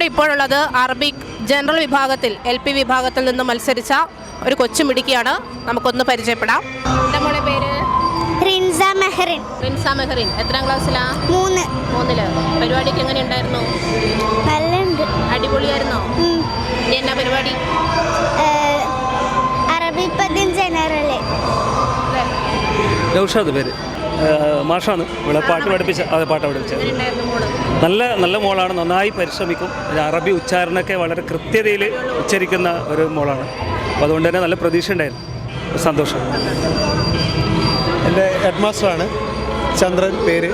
കൂടെ ഇപ്പോഴുള്ളത് Arabic general വിഭാഗത്തിൽ എൽ പി വിഭാഗത്തിൽ നിന്ന് മത്സരിച്ച ഒരു കൊച്ചു മിടുക്കിയാണ്. നമുക്കൊന്ന് പരിചയപ്പെടാം. എന്റെ മോളെ പേര്? റിൻസ മെഹറിൻ. റിൻസ മെഹറിൻ. എത്രാം ക്ലാസ്സിലാ? മൂന്ന്. മൂന്നിൽ. പരിപാടിക്ക് എങ്ങനെ ഉണ്ടായിരുന്നു? നല്ലുണ്ട്. അടിപൊളിയായിരുന്നോ. ഇനി എന്നാ പരിപാടി? അറബി പതിൻ ജനറൽ നൗഷാദ് പേര്. മാഷാണ് ഇവിടെ പാട്ട് പഠിപ്പിച്ച അതെ പാട്ട് പഠിപ്പിച്ചത് നല്ല നല്ല മോളാണ്. നന്നായി പരിശ്രമിക്കും. അറബി ഉച്ചാരണമൊക്കെ വളരെ കൃത്യതയിൽ ഉച്ചരിക്കുന്ന ഒരു മോളാണ്. അപ്പോൾ അതുകൊണ്ട് തന്നെ നല്ല പ്രതീക്ഷ ഉണ്ടായിരുന്നു. സന്തോഷം. എന്റെ ഹെഡ് മാസ്റ്ററാണ് ചന്ദ്രൻ പേര്.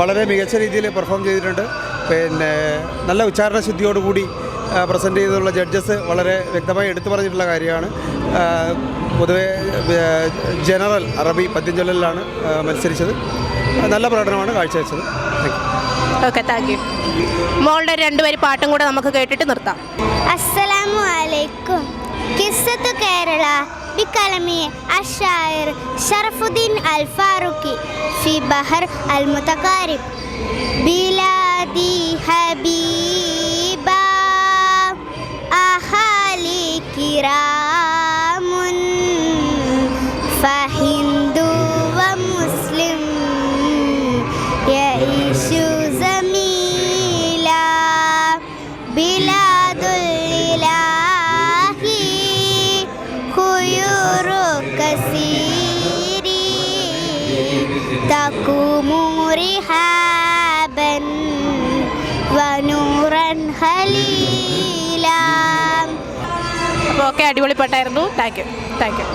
വളരെ മികച്ച രീതിയിൽ പെർഫോം ചെയ്തിട്ടുണ്ട്. പിന്നെ നല്ല ഉച്ചാരണ ശുദ്ധിയോടുകൂടി പ്രസന്റ് ചെയ്തിട്ടുള്ള ജഡ്ജസ് വളരെ വ്യക്തമായി എടുത്തു പറഞ്ഞിട്ടുള്ള കാര്യമാണ്. പൊതുവേ ജനറൽ അറബി ആ, മത്സരിച്ചത്. നല്ല പ്രകടനമാണ് കാഴ്ചവെച്ചത്. ഓക്കെ താങ്ക് യു മോളുടെ രണ്ടുപേര് പാട്ടും കൂടെ നമുക്ക് കേട്ടിട്ട് നിർത്താം. അസ്സലാമു അലൈക്കും കിസ്സത്തു കേരള ബിക്കലമി അഷായർ ഷറഫുദ്ദീൻ അൽ ഫാറൂഖി ഫി ബഹർ അൽ മുതകാരിബ് ബിലാദി ഹബീബ ബിലാദുല്ലാഹി ഖുയൂറു കസീരി തകുമുറിഹാബൻ വനൂറൻ ഹലീല. അപ്പോൾ ഓക്കെ അടിപൊളി പാട്ടായിരുന്നു. Thank you thank you.